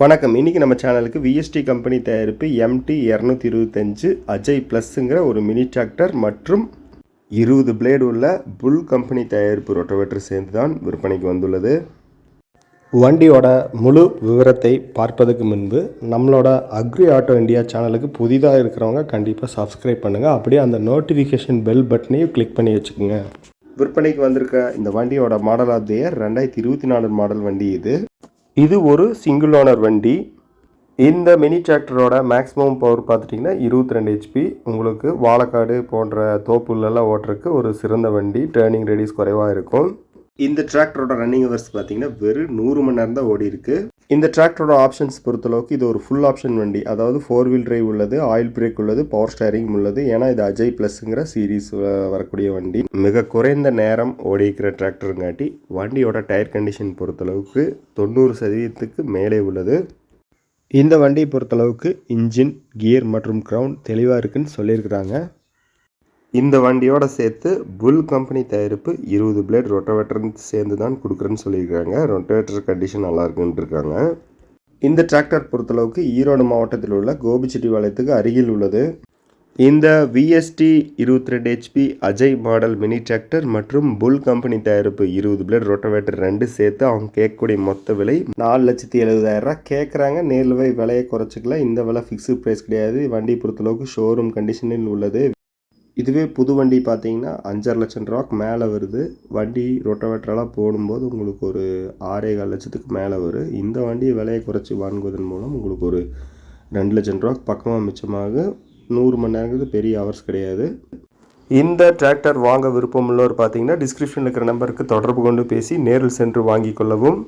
வணக்கம். இன்றைக்கி நம்ம சேனலுக்கு விஎஸ்டி கம்பெனி தயாரிப்பு எம்டி இரநூத்தி இருபத்தஞ்சு அஜய் ப்ளஸ்ஸுங்கிற ஒரு மினி டிராக்டர் மற்றும் இருபது பிளேடு உள்ள புல் கம்பெனி தயாரிப்பு ரொட்டவேட்டர் சேர்ந்து தான் விற்பனைக்கு வந்துள்ளது. வண்டியோட முழு விவரத்தை பார்ப்பதற்கு முன்பு நம்மளோட அக்ரி ஆட்டோ இந்தியா சேனலுக்கு புதிதாக இருக்கிறவங்க கண்டிப்பாக சப்ஸ்கிரைப் பண்ணுங்கள் அப்படியே அந்த நோட்டிஃபிகேஷன் பெல் பட்டனையும் கிளிக் பண்ணி வச்சுக்கோங்க. விற்பனைக்கு வந்திருக்க இந்த வண்டியோட மாடல் ஆஃப் தியர் ரெண்டாயிரத்தி இருபத்தி நாலு மாடல் வண்டி இது. இது ஒரு சிங்கிள் ஓனர் வண்டி. இந்த மினி டிராக்டரோட மேக்ஸிமம் பவர் பார்த்துட்டிங்கன்னா இருபத்தி ரெண்டு ஹெச்பி உங்களுக்கு வாழக்காடு போன்ற தோப்புலெல்லாம் ஓட்டுறதுக்கு ஒரு சிறந்த வண்டி. டேர்னிங் ரேடியஸ் குறைவாக இருக்கும். இந்த டிராக்டரோட ரன்னிங் ஹவர்ஸ் பார்த்தீங்கன்னா வெறும் நூறு மணி நேரம் தான் ஓடி இருக்கு இந்த டிராக்டரோட ஆப்ஷன்ஸ் பொறுத்தளவுக்கு இது ஒரு ஃபுல் ஆப்ஷன் வண்டி. அதாவது ஃபோர் வீல் டிரைவ் உள்ளது ஆயில் பிரேக் உள்ளது பவர் ஸ்டேரிங் உள்ளது. ஏன்னா இது அஜய் ப்ளஸ்ங்கிற சீரீஸ் வரக்கூடிய வண்டி. மிக குறைந்த நேரம் ஓடிக்கிற டிராக்டருங்காட்டி வண்டியோட டயர் கண்டிஷன் பொறுத்தளவுக்கு தொண்ணூறு சதவீதத்துக்கு மேலே உள்ளது. இந்த வண்டியை பொறுத்தளவுக்கு இன்ஜின் கியர் மற்றும் கிரவுண்ட் தெளிவாக இருக்குன்னு சொல்லியிருக்கிறாங்க. இந்த வண்டியோட சேர்த்து புல் கம்பெனி தயாரிப்பு இருபது பிளேட் ரொட்டவேட்டர் சேர்ந்து தான் கொடுக்குறேன்னு சொல்லியிருக்காங்க. ரொட்டவேட்டர் கண்டிஷன் நல்லா இருக்குன்னு இருக்காங்க. இந்த டிராக்டர் பொறுத்தளவுக்கு ஈரோடு மாவட்டத்தில் உள்ள கோபிச்செட்டிபாளையத்துக்கு அருகில் உள்ளது. இந்த விஎஸ்டி இருபத்தி ரெண்டு HP Ajay model mini tractor மற்றும் புல் கம்பெனி தயாரிப்பு இருபது பிளேட் ரொட்டவேட்டர் ரெண்டு சேர்த்து அவங்க கேட்கக்கூடிய மொத்த விலை நாலு லட்சத்தி எழுபதாயிரரூபா கேட்குறாங்க நேரில் போய் விலையை குறைச்சிக்கலாம் இந்த விலை ஃபிக்ஸு ப்ரைஸ் கிடையாது. வண்டி பொறுத்தளவுக்கு ஷோரூம் கண்டிஷனில் உள்ளது. இதுவே புது வண்டி பார்த்தீங்கன்னா அஞ்சரை லட்சம் ரூபாக்கு மேலே வருது. வண்டி ரொட்டவேட்டரெல்லாம் போடும்போது உங்களுக்கு ஒரு ஆறே கால் லட்சத்துக்கு மேலே வரும் இந்த வண்டியை விலையை குறைச்சி வாங்குவதன் மூலம் உங்களுக்கு ஒரு ரெண்டு லட்சம் ரூபாக்கு பக்கமாக மிச்சமாக நூறு மணி நேரங்கிறது பெரிய ஹவர்ஸ் கிடையாது. இந்த டிராக்டர் வாங்க விருப்பமுள்ளவர் பார்த்தீங்கன்னா டிஸ்கிரிப்ஷனில் இருக்கிற நம்பருக்கு தொடர்பு கொண்டு பேசி நேரில் சென்று வாங்கிக் கொள்ளவும்.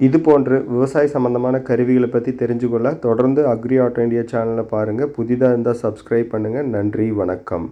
இது போன்று விவசாய சம்பந்தமான கருவிகளை பற்றி தெரிஞ்சுக்கொள்ள தொடர்ந்து அக்ரி ஆட்டோ இந்தியா சேனலை பாருங்கள் புதிதாக இருந்தால் சப்ஸ்கிரைப் பண்ணுங்கள் நன்றி வணக்கம்.